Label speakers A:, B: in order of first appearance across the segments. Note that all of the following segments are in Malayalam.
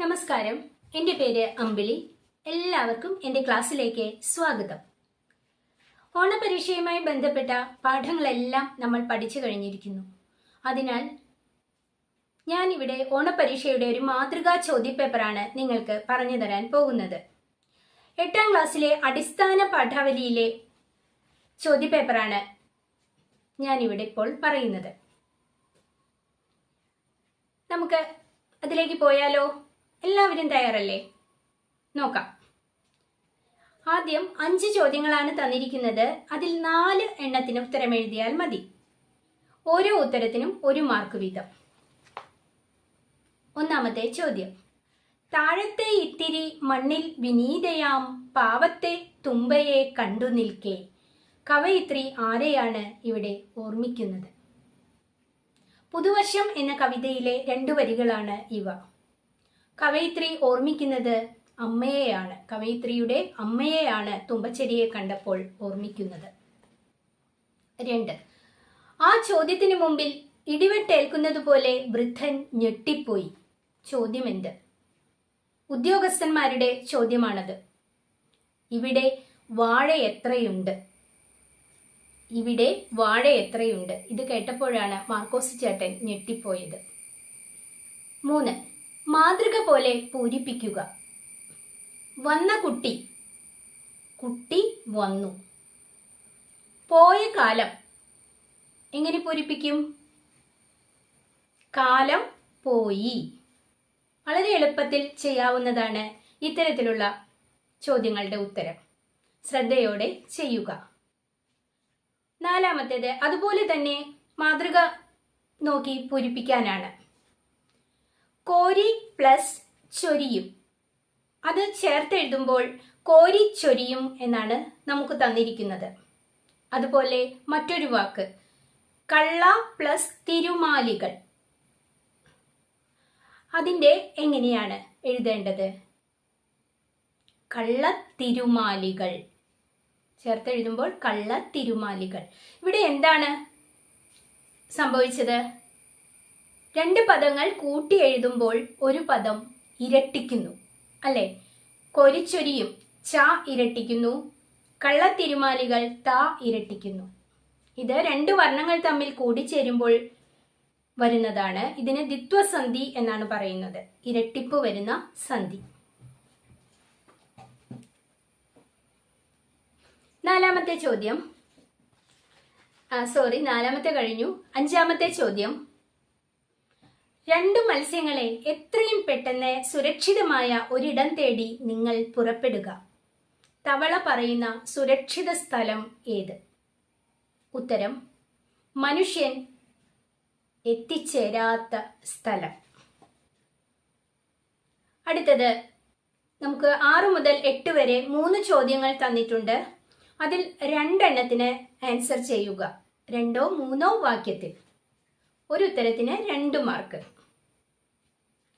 A: നമസ്കാരം. എന്റെ പേര് അമ്പിളി. എല്ലാവർക്കും എന്റെ ക്ലാസ്സിലേക്ക് സ്വാഗതം. ഓണപരീക്ഷയുമായി ബന്ധപ്പെട്ട പാഠങ്ങളെല്ലാം നമ്മൾ പഠിച്ചു കഴിഞ്ഞിരിക്കുന്നു. അതിനാൽ ഞാനിവിടെ ഓണപരീക്ഷയുടെ ഒരു മാതൃകാ ചോദ്യപേപ്പറാണ് നിങ്ങൾക്ക് പറഞ്ഞു തരാൻ പോകുന്നത്. എട്ടാം ക്ലാസ്സിലെ അടിസ്ഥാന പാഠാവലിയിലെ ചോദ്യപേപ്പറാണ് ഞാനിവിടെ ഇപ്പോൾ പറയുന്നത്. നമുക്ക് അതിലേക്ക് പോയാലോ? എല്ലാവരും തയ്യാറല്ലേ? നോക്കാം. ആദ്യം അഞ്ച് ചോദ്യങ്ങളാണ് തന്നിരിക്കുന്നത്. അതിൽ നാല് എണ്ണത്തിന് ഉത്തരം എഴുതിയാൽ മതി. ഓരോ ഉത്തരത്തിനും ഒരു മാർക്ക് വീതം. ഒന്നാമത്തെ ചോദ്യം. താഴത്തെ ഇത്തിരി മണ്ണിൽ വിനീതയാം പാവത്തെ തുമ്പയെ കണ്ടു നിൽക്കെ. കവയിത്രി ആരെയാണ് ഇവിടെ ഓർമ്മിക്കുന്നത്? പുതുവർഷം എന്ന കവിതയിലെ രണ്ടു വരികളാണ് ഇവ. കവയിത്രി ഓർമ്മിക്കുന്നത് അമ്മയെയാണ്. കവയിത്രിയുടെ അമ്മയെയാണ് തുമ്പച്ചെടിയെ കണ്ടപ്പോൾ ഓർമ്മിക്കുന്നത്. രണ്ട്. ആ ചോദ്യത്തിന് മുമ്പിൽ ഇടിവെട്ടേൽക്കുന്നത് പോലെ വൃദ്ധൻ ഞെട്ടിപ്പോയി. ചോദ്യം എന്ത്? ഉദ്യോഗസ്ഥന്മാരുടെ ചോദ്യമാണത്. ഇവിടെ വാഴ എത്രയുണ്ട്? ഇവിടെ വാഴ എത്രയുണ്ട്? ഇത് കേട്ടപ്പോഴാണ് മാർക്കോസ് ചേട്ടൻ ഞെട്ടിപ്പോയത്. മൂന്ന്. മാതൃക പോലെ പൂരിപ്പിക്കുക. വന്ന കുട്ടി കുട്ടി വന്നു. പോയ കാലം എങ്ങനെ പൂരിപ്പിക്കും? കാലം പോയി. വളരെ എളുപ്പത്തിൽ ചെയ്യാവുന്നതാണ് ഇത്തരത്തിലുള്ള ചോദ്യങ്ങളുടെ ഉത്തരം. ശ്രദ്ധയോടെ ചെയ്യുക. നാലാമത്തേത് അതുപോലെ തന്നെ മാതൃക നോക്കി പൂരിപ്പിക്കാനാണ്. കോരി പ്ലസ് ചൊരിയും. അത് ചേർത്തെഴുതുമ്പോൾ കോരി ചൊരിയും എന്നാണ് നമുക്ക് തന്നിരിക്കുന്നത്. അതുപോലെ മറ്റൊരു വാക്ക്. കള്ള പ്ലസ് തിരുമാലികൾ. അതിന്റെ എങ്ങനെയാണ് എഴുതേണ്ടത്? കള്ള തിരുമാലികൾ. ചേർത്തെഴുതുമ്പോൾ കള്ള തിരുമാലികൾ. ഇവിടെ എന്താണ് സംഭവിച്ചത്? രണ്ട് പദങ്ങൾ കൂട്ടി എഴുതുമ്പോൾ ഒരു പദം ഇരട്ടിക്കുന്നു. അല്ലെ? കൊരിച്ചൊരിയും ച ഇരട്ടിക്കുന്നു. കള്ളത്തിരുമാലികൾ ത ഇരട്ടിക്കുന്നു. ഇത് രണ്ട് വർണങ്ങൾ തമ്മിൽ കൂടിച്ചേരുമ്പോൾ വരുന്നതാണ്. ഇതിന് ദിത്വസന്ധി എന്നാണ് പറയുന്നത്. ഇരട്ടിപ്പ് വരുന്ന സന്ധി. നാലാമത്തെ ചോദ്യം. സോറി നാലാമത്തെ കഴിഞ്ഞു. അഞ്ചാമത്തെ ചോദ്യം. രണ്ടു മത്സ്യങ്ങളെ എത്രയും പെട്ടെന്ന് സുരക്ഷിതമായ ഒരിടം തേടി നിങ്ങൾ പുറപ്പെടുക. തവള പറയുന്ന സുരക്ഷിത സ്ഥലം ഏത്? ഉത്തരം മനുഷ്യൻ എത്തിച്ചേരാത്ത സ്ഥലം. അടുത്തത് നമുക്ക് ആറ് മുതൽ എട്ട് വരെ മൂന്ന് ചോദ്യങ്ങൾ തന്നിട്ടുണ്ട്. അതിൽ രണ്ടെണ്ണത്തിന് ആൻസർ ചെയ്യുക. രണ്ടോ മൂന്നോ വാക്യത്തിൽ. ഒരു ഉത്തരത്തിന് രണ്ട് മാർക്ക്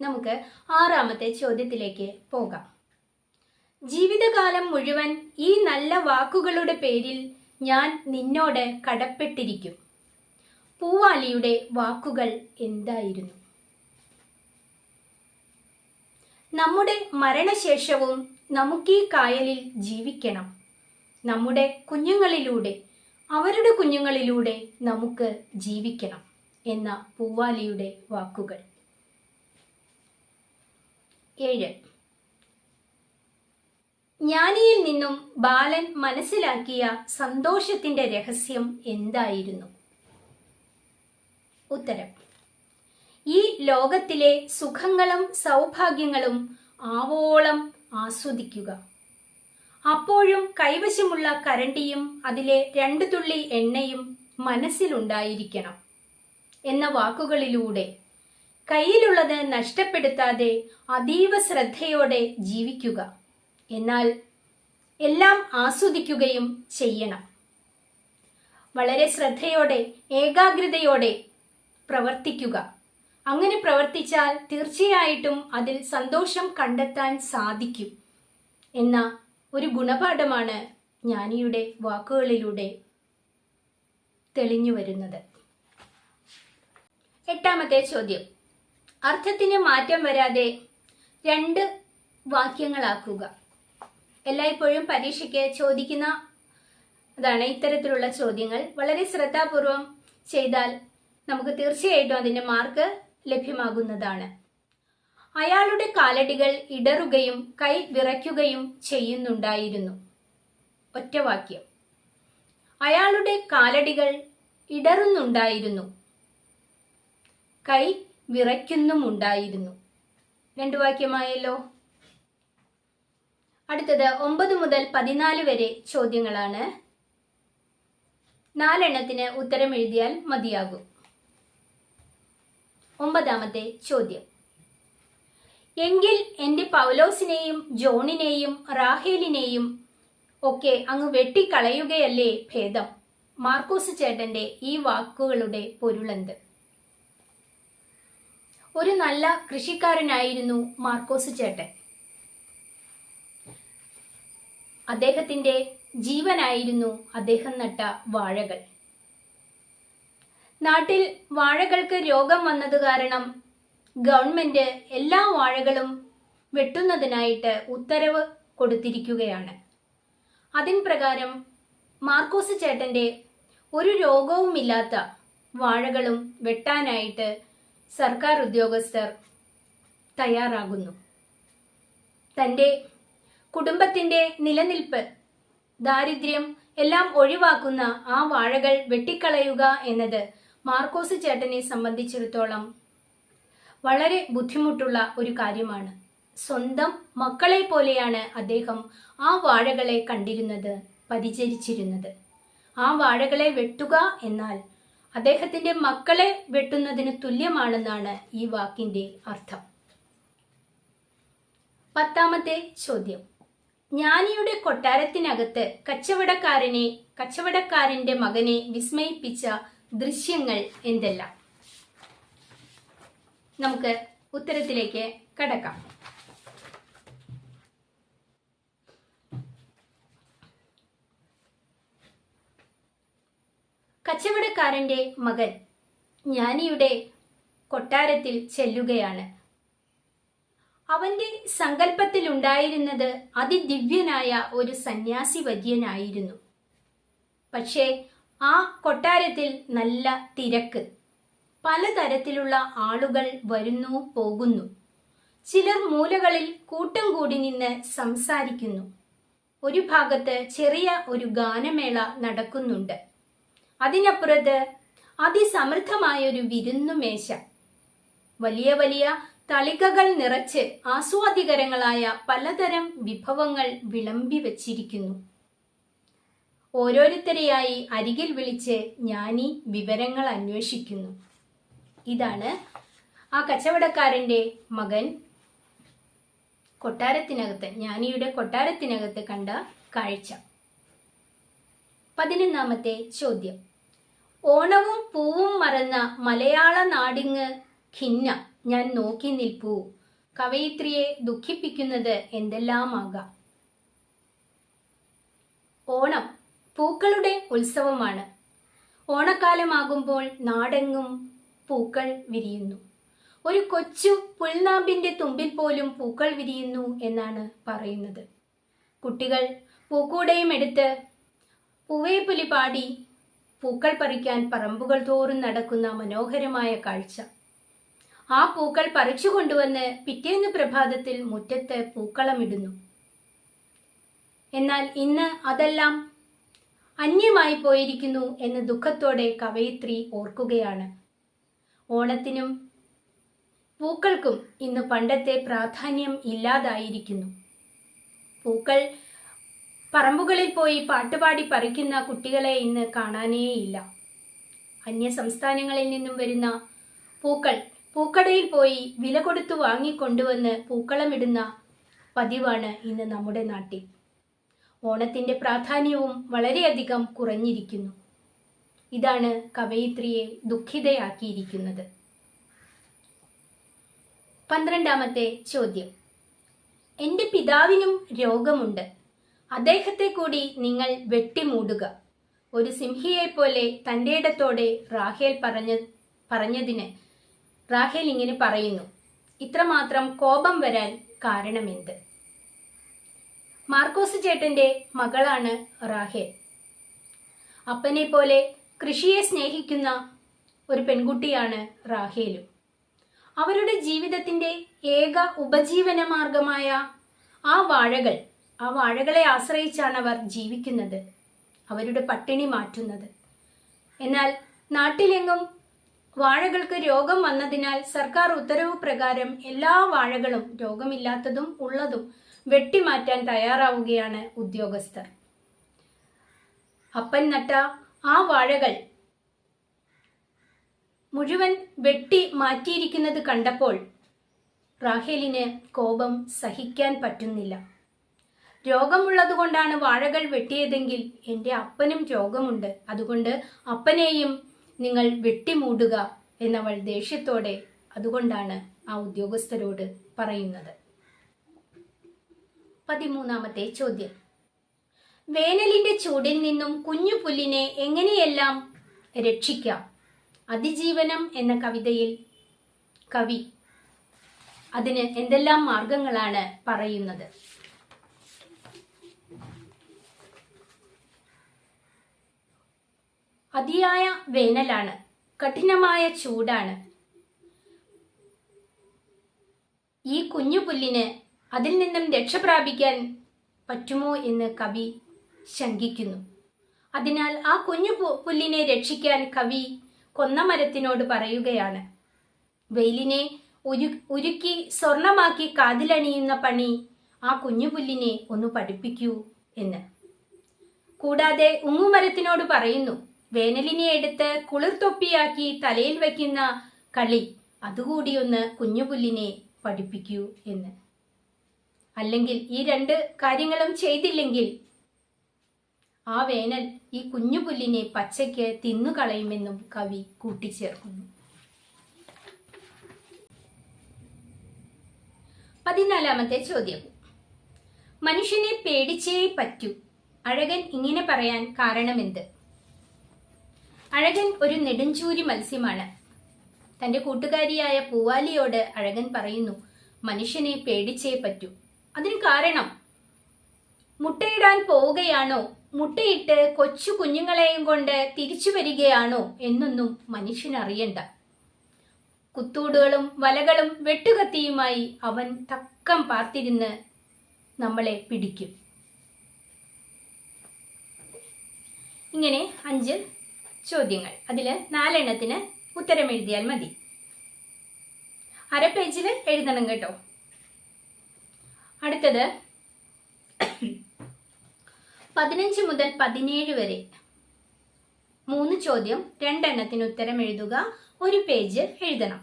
A: നമുക്ക് ആറാമത്തെ ചോദ്യത്തിലേക്ക് പോകാം. ജീവിതകാലം മുഴുവൻ ഈ നല്ല വാക്കുകളുടെ പേരിൽ ഞാൻ നിന്നോട് കടപ്പെട്ടിരിക്കും. പൂവാലിയുടെ വാക്കുകൾ എന്തായിരുന്നു? നമ്മുടെ മരണശേഷവും നമുക്കീ കായലിൽ ജീവിക്കണം. നമ്മുടെ കുഞ്ഞുങ്ങളിലൂടെ അവരുടെ കുഞ്ഞുങ്ങളിലൂടെ നമുക്ക് ജീവിക്കണം എന്ന പൂവാലിയുടെ വാക്കുകൾ. ഏഴ്. ജ്ഞാനിയിൽ നിന്നും ബാലൻ മനസ്സിലാക്കിയ സന്തോഷത്തിന്റെ രഹസ്യം എന്തായിരുന്നു? ഉത്തരം. ഈ ലോകത്തിലെ സുഖങ്ങളും സൗഭാഗ്യങ്ങളും ആവോളം ആസ്വദിക്കുക. അപ്പോഴും കൈവശമുള്ള കരണ്ടിയും അതിലെ രണ്ടു തുള്ളി എണ്ണയും മനസ്സിലുണ്ടായിരിക്കണം എന്ന വാക്കുകളിലൂടെ കയ്യിലുള്ളത് നഷ്ടപ്പെടുത്താതെ അതീവ ശ്രദ്ധയോടെ ജീവിക്കുക. എന്നാൽ എല്ലാം ആസ്വദിക്കുകയും ചെയ്യണം. വളരെ ശ്രദ്ധയോടെ ഏകാഗ്രതയോടെ പ്രവർത്തിക്കുക. അങ്ങനെ പ്രവർത്തിച്ചാൽ തീർച്ചയായിട്ടും അതിൽ സന്തോഷം കണ്ടെത്താൻ സാധിക്കും എന്ന ഒരു ഗുണപാഠമാണ് ജ്ഞാനിയുടെ വാക്കുകളിലൂടെ തെളിഞ്ഞു വരുന്നത്. എട്ടാമത്തെ ചോദ്യം. അർത്ഥത്തിന് മാറ്റം വരാതെ രണ്ട് വാക്യങ്ങളാക്കുക. എല്ലായ്പ്പോഴും പരീക്ഷയ്ക്ക് ചോദിക്കുന്ന അതാണ് ഇത്തരത്തിലുള്ള ചോദ്യങ്ങൾ. വളരെ ശ്രദ്ധാപൂർവം ചെയ്താൽ നമുക്ക് തീർച്ചയായിട്ടും അതിന്റെ മാർക്ക് ലഭ്യമാകുന്നതാണ്. അയാളുടെ കാലടികൾ ഇടറുകയും കൈ വിറയ്ക്കുകയും ചെയ്യുന്നുണ്ടായിരുന്നു. ഒറ്റവാക്യം അയാളുടെ കാലടികൾ ഇടറുന്നുണ്ടായിരുന്നു. കൈ വിറയ്ക്കുന്നുമുണ്ടായിരുന്നു. രണ്ടു വാക്യമായല്ലോ. അടുത്തത് ഒമ്പത് മുതൽ പതിനാല് വരെ ചോദ്യങ്ങളാണ്. നാലെണ്ണത്തിന് ഉത്തരം എഴുതിയാൽ മതിയാകും. ഒമ്പതാമത്തെ ചോദ്യം. എങ്കിൽ എന്റെ പൗലോസിനെയും ജോണിനെയും റാഹേലിനെയും ഒക്കെ അങ്ങ് വെട്ടിക്കളയുകയല്ലേ ഭേദം? മാർക്കോസ് ചേട്ടന്റെ ഈ വാക്കുകളുടെ പൊരുളെന്ത്? ഒരു നല്ല കൃഷിക്കാരനായിരുന്നു മാർക്കോസ് ചേട്ടൻ. അദ്ദേഹത്തിന്റെ ജീവനായിരുന്നു അദ്ദേഹം നട്ട വാഴകൾ. നാട്ടിൽ വാഴകൾക്ക് രോഗം വന്നത് കാരണം ഗവൺമെന്റ് എല്ലാ വാഴകളും വെട്ടുന്നതിനായിട്ട് ഉത്തരവ് കൊടുത്തിരിക്കുകയാണ്. അതിൻ പ്രകാരം മാർക്കോസ് ചേട്ടന്റെ ഒരു രോഗവുമില്ലാത്ത വാഴകളും വെട്ടാനായിട്ട് സർക്കാർ ഉദ്യോഗസ്ഥർ തയ്യാറാകുന്നു. തന്റെ കുടുംബത്തിന്റെ നിലനിൽപ്പ് ദാരിദ്ര്യം എല്ലാം ഒഴിവാക്കുന്ന ആ വാഴകൾ വെട്ടിക്കളയുക എന്നത് മാർക്കോസ് ചേട്ടനെ സംബന്ധിച്ചിടത്തോളം വളരെ ബുദ്ധിമുട്ടുള്ള ഒരു കാര്യമാണ്. സ്വന്തം മക്കളെ പോലെയാണ് അദ്ദേഹം ആ വാഴകളെ കണ്ടിരുന്നത് പരിചരിച്ചിരുന്നത്. ആ വാഴകളെ വെട്ടുക എന്നാൽ അദ്ദേഹത്തിന്റെ മക്കളെ വെട്ടുന്നതിന് തുല്യമാണെന്നാണ് ഈ വാക്കിന്റെ അർത്ഥം. പത്താമത്തെ ചോദ്യം. ജ്ഞാനിയുടെ കൊട്ടാരത്തിനകത്ത് കച്ചവടക്കാരനെ കച്ചവടക്കാരന്റെ മകനെ വിസ്മയിപ്പിച്ച ദൃശ്യങ്ങൾ എന്തെല്ലാം? നമുക്ക് ഉത്തരത്തിലേക്ക് കടക്കാം. കച്ചവടക്കാരന്റെ മകൻ ജ്ഞാനിയുടെ കൊട്ടാരത്തിൽ ചെല്ലുകയാണ്. അവന്റെ സങ്കല്പത്തിലുണ്ടായിരുന്നത് അതിദിവ്യനായ ഒരു സന്യാസി വര്യനായിരുന്നു. പക്ഷേ ആ കൊട്ടാരത്തിൽ നല്ല തിരക്ക്. പലതരത്തിലുള്ള ആളുകൾ വരുന്നു പോകുന്നു. ചിലർ മൂലകളിൽ കൂട്ടം കൂടി നിന്ന് സംസാരിക്കുന്നു. ഒരു ഭാഗത്ത് ചെറിയ ഒരു ഗാനമേള നടക്കുന്നുണ്ട്. അതിനപ്പുറത്ത് അതിസമൃദ്ധമായ ഒരു വിരുന്നുമേശ വലിയ വലിയ തളികകൾ നിറച്ച് ആസ്വാദികരങ്ങളായ പലതരം വിഭവങ്ങൾ വിളമ്പി വച്ചിരിക്കുന്നു. ഓരോരുത്തരെയായി അരികിൽ വിളിച്ച് ജ്ഞാനി വിവരങ്ങൾ അന്വേഷിക്കുന്നു. ഇതാണ് ആ കച്ചവടക്കാരന്റെ മകൻ. കൊട്ടാരത്തിനകത്ത് ജ്ഞാനിയുടെ കൊട്ടാരത്തിനകത്ത് കണ്ട കാഴ്ച. പതിനൊന്നാമത്തെ ചോദ്യം. ഓണവും പൂവും മറന്ന മലയാള നാടിങ്ങ് ഖിന്ന. ഞാൻ നോക്കി നിൽപ്പൂ. കവയിത്രിയെ ദുഃഖിപ്പിക്കുന്നത് എന്തെല്ലാമാകാം? ഓണം പൂക്കളുടെ ഉത്സവമാണ്. ഓണക്കാലമാകുമ്പോൾ നാടെങ്ങും പൂക്കൾ വിരിയുന്നു. ഒരു കൊച്ചു പുൽനാമ്പിന്റെ തുമ്പിൽ പോലും പൂക്കൾ വിരിയുന്നു എന്നാണ് പറയുന്നത്. കുട്ടികൾ പൂക്കൂടയും എടുത്ത് പൂവേപ്പുലി പാടി പൂക്കൾ പറിക്കാൻ പറമ്പുകൾ തോറും നടക്കുന്ന മനോഹരമായ കാഴ്ച. ആ പൂക്കൾ പറിച്ചു കൊണ്ടുവന്ന് പിറ്റേന്ന് പ്രഭാതത്തിൽ മുറ്റത്ത് പൂക്കളമിടുന്നു എന്നാൽ ഇന്ന് അതെല്ലാം അന്യമായി പോയിരിക്കുന്നു എന്ന് ദുഃഖത്തോടെ കവയിത്രി ഓർക്കുകയാണ്. ഓണത്തിനും പൂക്കൾക്കും ഇന്ന് പണ്ടത്തെ പ്രാധാന്യം ഇല്ലാതായിരിക്കുന്നു. പൂക്കൾ പറമ്പുകളിൽ പോയി പാട്ടുപാടി പറിക്കുന്ന കുട്ടികളെ ഇന്ന് കാണാനേയില്ല. അന്യ സംസ്ഥാനങ്ങളിൽ നിന്നും വരുന്ന പൂക്കൾ പൂക്കടയിൽ പോയി വില കൊടുത്തു വാങ്ങിക്കൊണ്ടുവന്ന് പൂക്കളമിടുന്ന പതിവാണ് ഇന്ന് നമ്മുടെ നാട്ടിൽ. ഓണത്തിന്റെ പ്രാധാന്യവും വളരെയധികം കുറഞ്ഞിരിക്കുന്നു. ഇതാണ് കവയിത്രിയെ ദുഃഖിതയാക്കിയിരിക്കുന്നത്. പന്ത്രണ്ടാമത്തെ ചോദ്യം. എന്റെ പിതാവിനും രോഗമുണ്ട്. അദ്ദേഹത്തെ കൂടി നിങ്ങൾ വെട്ടിമൂടുക. ഒരു സിംഹിയെ പോലെ തന്റെ ഇടത്തോടെ റാഹേൽ പറഞ്ഞ പറഞ്ഞതിന് റാഹേൽ ഇങ്ങനെ പറയുന്നു ഇത്രമാത്രം കോപം വരാൻ കാരണമെന്ത്? മാർക്കോസ് ചേട്ടന്റെ മകളാണ് റാഹേൽ. അപ്പനെ പോലെ കൃഷിയെ സ്നേഹിക്കുന്ന ഒരു പെൺകുട്ടിയാണ് റാഹേലും. അവരുടെ ജീവിതത്തിന്റെ ഏക ഉപജീവന മാർഗമായ ആ വാഴകൾ ആ വാഴകളെ ആശ്രയിച്ചാണ് അവർ ജീവിക്കുന്നത് അവരുടെ പട്ടിണി മാറ്റുന്നത്. എന്നാൽ നാട്ടിലെങ്ങും വാഴകൾക്ക് രോഗം വന്നതിനാൽ സർക്കാർ ഉത്തരവ് പ്രകാരം എല്ലാ വാഴകളും രോഗമില്ലാത്തതും ഉള്ളതും വെട്ടിമാറ്റാൻ തയ്യാറാവുകയാണ് ഉദ്യോഗസ്ഥർ. അപ്പൻ നട്ട ആ വാഴകൾ മുഴുവൻ വെട്ടി മാറ്റിയിരിക്കുന്നത് കണ്ടപ്പോൾ റാഹേലിന് കോപം സഹിക്കാൻ പറ്റുന്നില്ല. രോഗമുള്ളതുകൊണ്ടാണ് വാഴകൾ വെട്ടിയതെങ്കിൽ എന്റെ അപ്പനും രോഗമുണ്ട്. അതുകൊണ്ട് അപ്പനെയും നിങ്ങൾ വെട്ടിമൂടുക എന്നവൾ ദേഷ്യത്തോടെ അതുകൊണ്ടാണ് ആ ഉദ്യോഗസ്ഥരോട് പറയുന്നത്. പതിമൂന്നാമത്തെ ചോദ്യം. വേനലിന്റെ ചൂടിൽ നിന്നും കുഞ്ഞു പുല്ലിനെ എങ്ങനെയെല്ലാം രക്ഷിക്കാം? അതിജീവനം എന്ന കവിതയിൽ കവി അതിന് എന്തെല്ലാം മാർഗങ്ങളാണ് പറയുന്നത്? അതിയായ വേനലാണ് കഠിനമായ ചൂടാണ്. ഈ കുഞ്ഞു പുല്ലിന് അതിൽ നിന്നും രക്ഷപ്രാപിക്കാൻ പറ്റുമോ എന്ന് കവി ശങ്കിക്കുന്നു. അതിനാൽ ആ കുഞ്ഞു പുല്ലിനെ രക്ഷിക്കാൻ കവി കൊന്നമരത്തിനോട് പറയുകയാണ്. വെയിലിനെ ഉരു ഉരുക്കി സ്വർണമാക്കി കാതിലണിയുന്ന പണി ആ കുഞ്ഞു പുല്ലിനെ ഒന്ന് പഠിപ്പിക്കൂ എന്ന്. കൂടാതെ ഉങ്ങുമരത്തിനോട് പറയുന്നു വേനലിനെ എടുത്ത് കുളിർത്തൊപ്പിയാക്കി തലയിൽ വയ്ക്കുന്ന കളി അതുകൂടി ഒന്ന് കുഞ്ഞുപുല്ലിനെ പഠിപ്പിക്കൂ എന്ന്. അല്ലെങ്കിൽ ഈ രണ്ട് കാര്യങ്ങളും ചെയ്തില്ലെങ്കിൽ ആ വേനൽ ഈ കുഞ്ഞുപുല്ലിനെ പച്ചയ്ക്ക് തിന്നുകളയുമെന്നും കവി കൂട്ടിച്ചേർക്കുന്നു. പതിനാലാമത്തെ ചോദ്യം. മനുഷ്യനെ പേടിച്ചേ പറ്റൂ. അഴകൻ ഇങ്ങനെ പറയാൻ കാരണമെന്ത്? അഴകൻ ഒരു നെടുഞ്ചൂരി മത്സ്യമാണ്. തന്റെ കൂട്ടുകാരിയായ പൂവാലിയോട് അഴകൻ പറയുന്നു മനുഷ്യനെ പേടിച്ചേ പറ്റൂ. അതിന് കാരണം? മുട്ടയിടാൻ പോവുകയാണോ? മുട്ടയിട്ട് കൊച്ചു കുഞ്ഞുങ്ങളെയും കൊണ്ട് തിരിച്ചു വരികയാണോ എന്നൊന്നും മനുഷ്യനറിയണ്ട. കുത്തൂടുകളും വലകളും വെട്ടുകത്തിയുമായി അവൻ തക്കം പാർത്തിരുന്ന് നമ്മളെ പിടിക്കും. ഇങ്ങനെ അഞ്ച് ചോദ്യങ്ങൾ. അതിൽ നാലെണ്ണത്തിന് ഉത്തരം എഴുതിയാൽ മതി. അര പേജിൽ എഴുതണം കേട്ടോ. അടുത്തത്. പതിനഞ്ച് മുതൽ പതിനേഴ് വരെ മൂന്ന് ചോദ്യം രണ്ടെണ്ണത്തിന് ഉത്തരം എഴുതുക. ഒരു പേജ് എഴുതണം.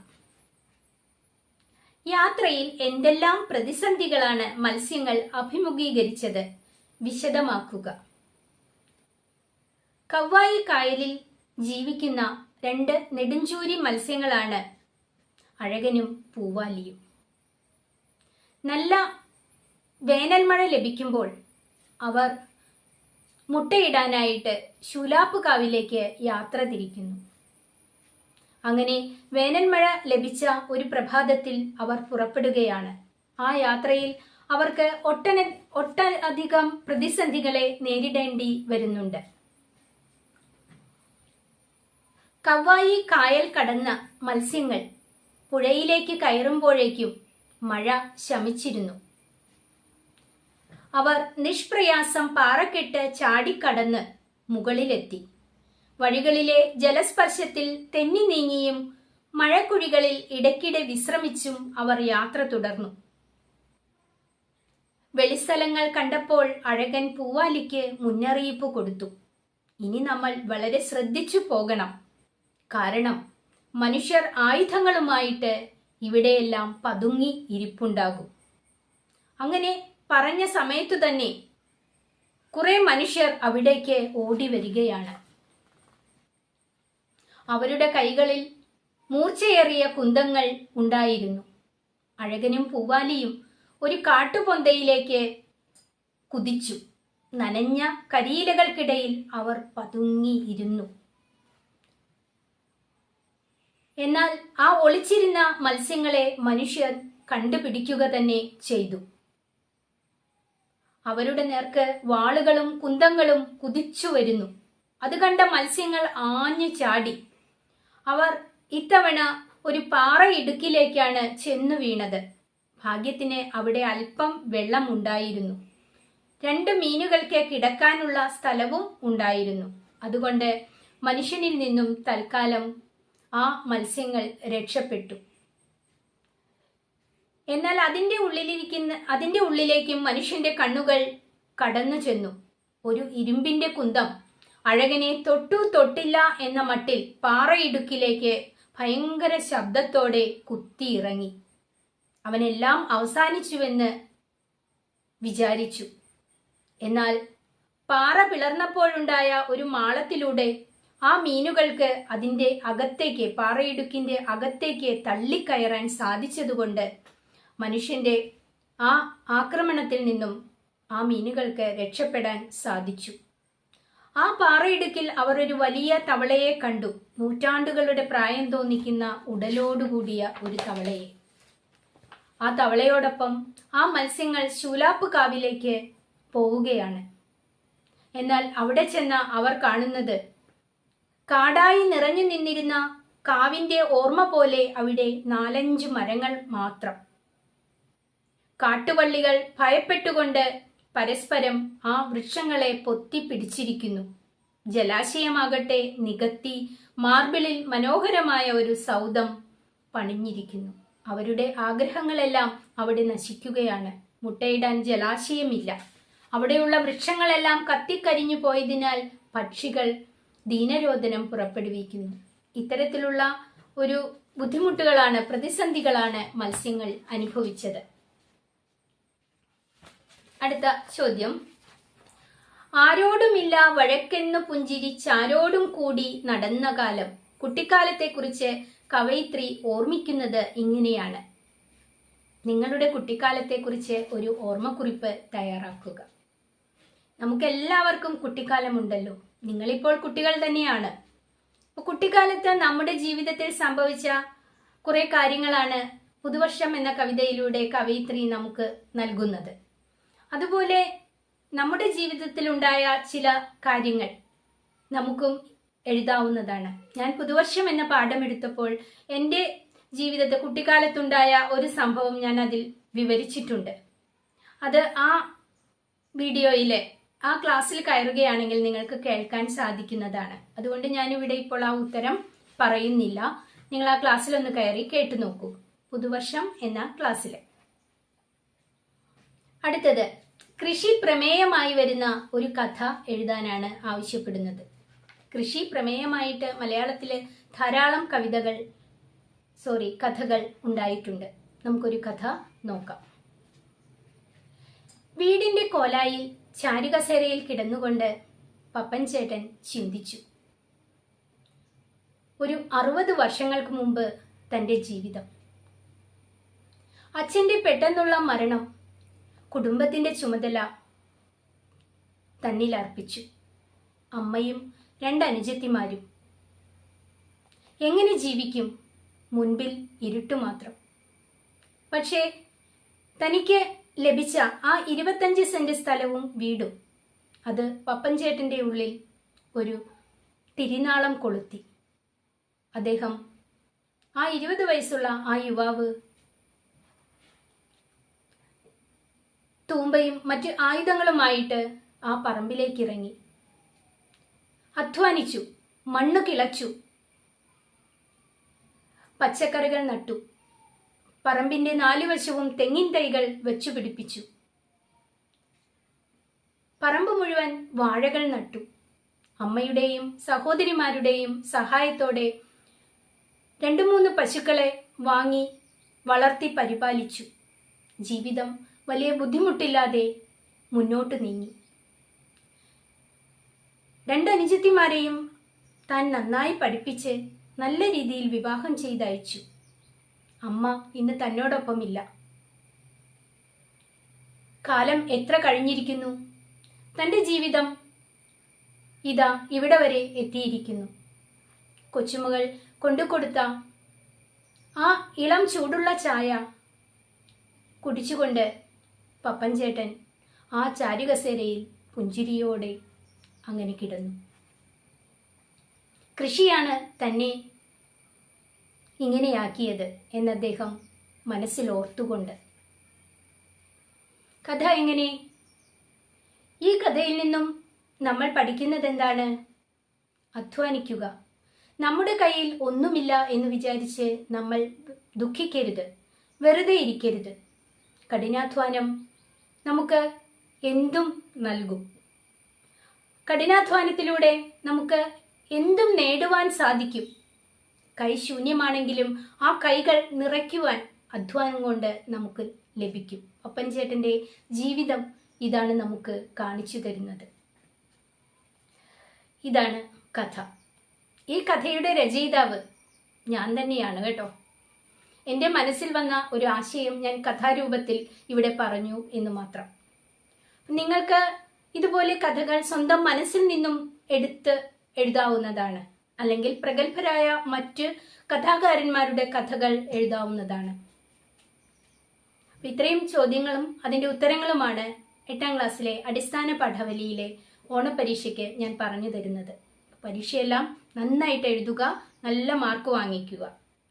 A: യാത്രയിൽ എന്തെല്ലാം പ്രതിസന്ധികളാണ് മത്സ്യങ്ങൾ അഭിമുഖീകരിച്ചത്? വിശദമാക്കുക. കവ്വായി കായലിൽ ജീവിക്കുന്ന രണ്ട് നെടുഞ്ചൂരി മത്സ്യങ്ങളാണ്. അഴകനും പൂവാലിയും. നല്ല വേനൽമഴ ലഭിക്കുമ്പോൾ അവർ മുട്ടയിടാനായിട്ട് ശൂലാപ്പ് കാവിലേക്ക് യാത്ര തിരിക്കുന്നു. അങ്ങനെ വേനൽമഴ ലഭിച്ച ഒരു പ്രഭാതത്തിൽ അവർ പുറപ്പെടുകയാണ്. ആ യാത്രയിൽ അവർക്ക് ഒട്ടന ഒട്ടധികം പ്രതിസന്ധികളെ നേരിടേണ്ടി വരുന്നുണ്ട്. കവ്വായി കായൽ കടന്ന മത്സ്യങ്ങൾ പുഴയിലേക്ക് കയറുമ്പോഴേക്കും മഴ ശമിച്ചിരുന്നു. അവർ നിഷ്പ്രയാസം പാറക്കെട്ട് ചാടിക്കടന്ന് മുകളിലെത്തി. വഴികളിലെ ജലസ്പർശത്തിൽ തെന്നി നീങ്ങിയും മഴക്കുഴികളിൽ ഇടയ്ക്കിടെ വിശ്രമിച്ചും അവർ യാത്ര തുടർന്നു. വെളിസ്ഥലങ്ങൾ കണ്ടപ്പോൾ അഴകൻ പൂവാലിക്ക് മുന്നറിയിപ്പ് കൊടുത്തു. ഇനി നമ്മൾ വളരെ ശ്രദ്ധിച്ചു പോകണം. കാരണം മനുഷ്യർ ആയുധങ്ങളുമായിട്ട് ഇവിടെയെല്ലാം പതുങ്ങി ഇരിപ്പുണ്ടാകും. അങ്ങനെ പറഞ്ഞ സമയത്തു തന്നെ കുറെ മനുഷ്യർ അവിടേക്ക് ഓടി വരികയാണ് അവരുടെ കൈകളിൽ മൂർച്ചയേറിയ കുന്തങ്ങൾ ഉണ്ടായിരുന്നു. അഴകനും പൂവാലിയും ഒരു കാട്ടുപൊന്തയിലേക്ക് കുതിച്ചു. നനഞ്ഞ കരിയിലകൾക്കിടയിൽ അവർ പതുങ്ങി ഇരുന്നു എന്നാൽ ആ ഒളിച്ചിരുന്ന മത്സ്യങ്ങളെ മനുഷ്യർ കണ്ടുപിടിക്കുക തന്നെ ചെയ്തു. അവരുടെ നേർക്ക് വാളുകളും കുന്തങ്ങളും കുതിച്ചു വരുന്നു. അത് കണ്ട മത്സ്യങ്ങൾ ആഞ്ഞു ചാടി. അവർ ഇത്തവണ ഒരു പാറ ഇടുക്കിലേക്കാണ് ചെന്നു വീണത്. ഭാഗ്യത്തിന് അവിടെ അല്പം വെള്ളമുണ്ടായിരുന്നു രണ്ട് മീനുകൾക്ക് കിടക്കാനുള്ള സ്ഥലവും ഉണ്ടായിരുന്നു. അതുകൊണ്ട് മനുഷ്യനിൽ നിന്നും തൽക്കാലം ആ മത്സ്യങ്ങൾ രക്ഷപ്പെട്ടു. എന്നാൽ അതിന്റെ ഉള്ളിലിരിക്കുന്ന അതിന്റെ ഉള്ളിലേക്കും മനുഷ്യന്റെ കണ്ണുകൾ കടന്നു ചെന്നു. ഒരു ഇരുമ്പിന്റെ കുന്തം അഴകനെ തൊട്ടു തൊട്ടില്ല എന്ന മട്ടിൽ പാറയിടുക്കിലേക്ക് ഭയങ്കര ശബ്ദത്തോടെ കുത്തിയിറങ്ങി. അവനെല്ലാം അവസാനിച്ചുവെന്ന് വിചാരിച്ചു. എന്നാൽ പാറ പിളർന്നപ്പോഴുണ്ടായ ഒരു മാളത്തിലൂടെ ആ മീനുകൾക്ക് അതിന്റെ അകത്തേക്ക് പാറയിടുക്കിന്റെ അകത്തേക്ക് തള്ളിക്കയറാൻ സാധിച്ചതുകൊണ്ട് മനുഷ്യന്റെ ആ ആക്രമണത്തിൽ നിന്നും ആ മീനുകൾക്ക് രക്ഷപ്പെടാൻ സാധിച്ചു. ആ പാറയിടുക്കിൽ അവർ ഒരു വലിയ തവളയെ കണ്ടു. നൂറ്റാണ്ടുകളുടെ പ്രായം തോന്നിക്കുന്ന ഉടലോടുകൂടിയ ഒരു തവളയെ. ആ തവളയോടൊപ്പം ആ മത്സ്യങ്ങൾ ശൂലാപ്പ് കാവിലേക്ക് പോവുകയാണ്. എന്നാൽ അവിടെ ചെന്ന അവർ കാണുന്നത് കാടായി നിറഞ്ഞു നിന്നിരുന്ന കാവിന്റെ ഓർമ്മ പോലെ അവിടെ നാലഞ്ച് മരങ്ങൾ മാത്രം. കാട്ടുവള്ളികൾ ഭയപ്പെട്ടുകൊണ്ട് പരസ്പരം ആ വൃക്ഷങ്ങളെ പൊത്തിപ്പിടിച്ചിരിക്കുന്നു ജലാശയമാകട്ടെ നികത്തി മാർബിളിൽ മനോഹരമായ ഒരു സൗധം പണിഞ്ഞിരിക്കുന്നു. അവരുടെ ആഗ്രഹങ്ങളെല്ലാം അവിടെ നശിക്കുകയാണ്. മുട്ടയിടാൻ ജലാശയമില്ല. അവിടെയുള്ള വൃക്ഷങ്ങളെല്ലാം കത്തിക്കരിഞ്ഞു പോയതിനാൽ പക്ഷികൾ ദീനരോധനം പുറപ്പെടുവിക്കുന്നു. ഇത്തരത്തിലുള്ള ഒരു ബുദ്ധിമുട്ടുകളാണ് പ്രതിസന്ധികളാണ് മത്സ്യങ്ങൾ അനുഭവിച്ചത്. അടുത്ത ചോദ്യം. ആരോടുമില്ല വഴക്കെന്നു പുഞ്ചിരിച്ചാരോടും കൂടി നടന്ന കാലം. കുട്ടിക്കാലത്തെക്കുറിച്ച് കവയിത്രി ഓർമ്മിക്കുന്നത് ഇങ്ങനെയാണ്. നിങ്ങളുടെ കുട്ടിക്കാലത്തെക്കുറിച്ച് ഒരു ഓർമ്മക്കുറിപ്പ് തയ്യാറാക്കുക. നമുക്കെല്ലാവർക്കും കുട്ടിക്കാലമുണ്ടല്ലോ. നിങ്ങളിപ്പോൾ കുട്ടികൾ തന്നെയാണ്. കുട്ടിക്കാലത്ത് നമ്മുടെ ജീവിതത്തിൽ സംഭവിച്ച കുറെ കാര്യങ്ങളാണ് പുതുവർഷം എന്ന കവിതയിലൂടെ കവയിത്രി നമുക്ക് നൽകുന്നത്. അതുപോലെ നമ്മുടെ ജീവിതത്തിൽ ഉണ്ടായ ചില കാര്യങ്ങൾ നമുക്കും എഴുതാവുന്നതാണ്. ഞാൻ പുതുവർഷം എന്ന പാഠം എടുത്തപ്പോൾ എന്റെ ജീവിതത്തെ കുട്ടിക്കാലത്തുണ്ടായ ഒരു സംഭവം ഞാൻ അതിൽ വിവരിച്ചിട്ടുണ്ട്. അത് ആ വീഡിയോയിലെ ആ ക്ലാസ്സിൽ കയറുകയാണെങ്കിൽ നിങ്ങൾക്ക് കേൾക്കാൻ സാധിക്കുന്നതാണ്. അതുകൊണ്ട് ഞാനിവിടെ ഇപ്പോൾ ആ ഉത്തരം പറയുന്നില്ല. നിങ്ങൾ ആ ക്ലാസ്സിൽ ഒന്ന് കയറി കേട്ടു നോക്കൂ. പുതുവർഷം എന്ന ക്ലാസ്സിൽ. അടുത്തത് കൃഷി പ്രമേയമായി വരുന്ന ഒരു കഥ എഴുതാനാണ് ആവശ്യപ്പെടുന്നത്. കൃഷി പ്രമേയമായിട്ട് മലയാളത്തിൽ ധാരാളം കവിതകൾ സോറി കഥകൾ ഉണ്ടായിട്ടുണ്ട്. നമുക്കൊരു കഥ നോക്കാം. വീടിന്റെ കോലായിൽ ചാരുകസേരയിൽ കിടന്നുകൊണ്ട് പപ്പൻ ചേട്ടൻ ചിന്തിച്ചു. ഒരു അറുപത് വർഷങ്ങൾക്ക് മുമ്പ് തന്റെ ജീവിതം. അച്ഛന്റെ പെട്ടെന്നുള്ള മരണം കുടുംബത്തിന്റെ ചുമതല തന്നിൽ അർപ്പിച്ചു. അമ്മയും രണ്ട് അനുജത്തിമാരും എങ്ങനെ ജീവിക്കും? മുൻപിൽ ഇരുട്ടു മാത്രം. പക്ഷേ തനിക്ക് ലഭിച്ച ആ ഇരുപത്തഞ്ച് സെന്റ് സ്ഥലവും വീടും. അത് പപ്പൻചേട്ടന്റെ ഉള്ളിൽ ഒരു തിരിനാളം കൊളുത്തി. അദ്ദേഹം ആ ഇരുപത് വയസ്സുള്ള ആ യുവാവ് തൂമ്പയും മറ്റ് ആയുധങ്ങളുമായിട്ട് ആ പറമ്പിലേക്ക് ഇറങ്ങി അധ്വാനിച്ചു മണ്ണ് കിളച്ചു. പച്ചക്കറികൾ നട്ടു. പറമ്പിന്റെ നാലുവശവും തെങ്ങിൻ തൈകൾ വെച്ചു പിടിപ്പിച്ചു. പറമ്പ് മുഴുവൻ വാഴകൾ നട്ടു. അമ്മയുടെയും സഹോദരിമാരുടെയും സഹായത്തോടെ രണ്ടു മൂന്ന് പശുക്കളെ വാങ്ങി വളർത്തി പരിപാലിച്ചു. ജീവിതം വലിയ ബുദ്ധിമുട്ടില്ലാതെ മുന്നോട്ട് നീങ്ങി. രണ്ട് അനുജത്തിമാരെയും താൻ നന്നായി പഠിപ്പിച്ച് നല്ല രീതിയിൽ വിവാഹം ചെയ്തയച്ചു. അമ്മ ഇന്ന് തന്നോടൊപ്പമില്ല. കാലം എത്ര കഴിഞ്ഞിരിക്കുന്നു? തന്റെ ജീവിതം ഇതാ ഇവിടെ വരെ എത്തിയിരിക്കുന്നു. കൊച്ചുമകൾ കൊണ്ടുകൊടുത്ത ആ ഇളം ചൂടുള്ള ചായ കുടിച്ചുകൊണ്ട് പപ്പൻ ചേട്ടൻ ആ ചാരുകസേരയിൽ പുഞ്ചിരിയോടെ അങ്ങനെ കിടന്നു. കൃഷിയാണ് തന്നെ ഇങ്ങനെയാക്കിയത് എന്നദ്ദേഹം മനസ്സിൽ ഓർത്തുകൊണ്ട് കഥ എങ്ങനെ? ഈ കഥയിൽ നിന്നും നമ്മൾ പഠിക്കുന്നത് എന്താണ് അധ്വാനിക്കുക. നമ്മുടെ കയ്യിൽ ഒന്നുമില്ല എന്ന് വിചാരിച്ച് നമ്മൾ ദുഃഖിക്കരുത്. വെറുതെ ഇരിക്കരുത്. കഠിനാധ്വാനം നമുക്ക് എന്തും നൽകും. കഠിനാധ്വാനത്തിലൂടെ നമുക്ക് എന്തും നേടുവാൻ സാധിക്കും. കൈ ശൂന്യമാണെങ്കിലും ആ കൈകൾ നിറയ്ക്കുവാൻ അധ്വാനം കൊണ്ട് നമുക്ക് ലഭിക്കും. ഒപ്പൻ ചേട്ടന്റെ ജീവിതം ഇതാണ് നമുക്ക് കാണിച്ചു തരുന്നത്. ഇതാണ് കഥ. ഈ കഥയുടെ രചയിതാവ് ഞാൻ തന്നെയാണ് കേട്ടോ. എന്റെ മനസ്സിൽ വന്ന ഒരു ആശയം ഞാൻ കഥാരൂപത്തിൽ ഇവിടെ പറഞ്ഞു എന്ന് മാത്രം. നിങ്ങൾക്ക് ഇതുപോലെ കഥകൾ സ്വന്തം മനസ്സിൽ നിന്നും എടുത്ത് എഴുതാവുന്നതാണ്. അല്ലെങ്കിൽ പ്രഗത്ഭരായ മറ്റ് കഥാകാരന്മാരുടെ കഥകൾ എഴുതാവുന്നതാണ്. ഇത്രയും ചോദ്യങ്ങളും അതിന്റെ ഉത്തരങ്ങളുമാണ് എട്ടാം ക്ലാസ്സിലെ അടിസ്ഥാന പാഠവലിയിലെ ഓണപരീക്ഷയ്ക്ക് ഞാൻ പറഞ്ഞു തരുന്നത്. പരീക്ഷയെല്ലാം നന്നായിട്ട് എഴുതുക നല്ല മാർക്ക് വാങ്ങിക്കുക.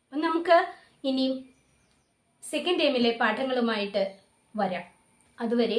A: അപ്പം നമുക്ക് ഇനി സെക്കൻഡ് ടൈമിലെ പാഠങ്ങളുമായിട്ട് വരാം. അതുവരെ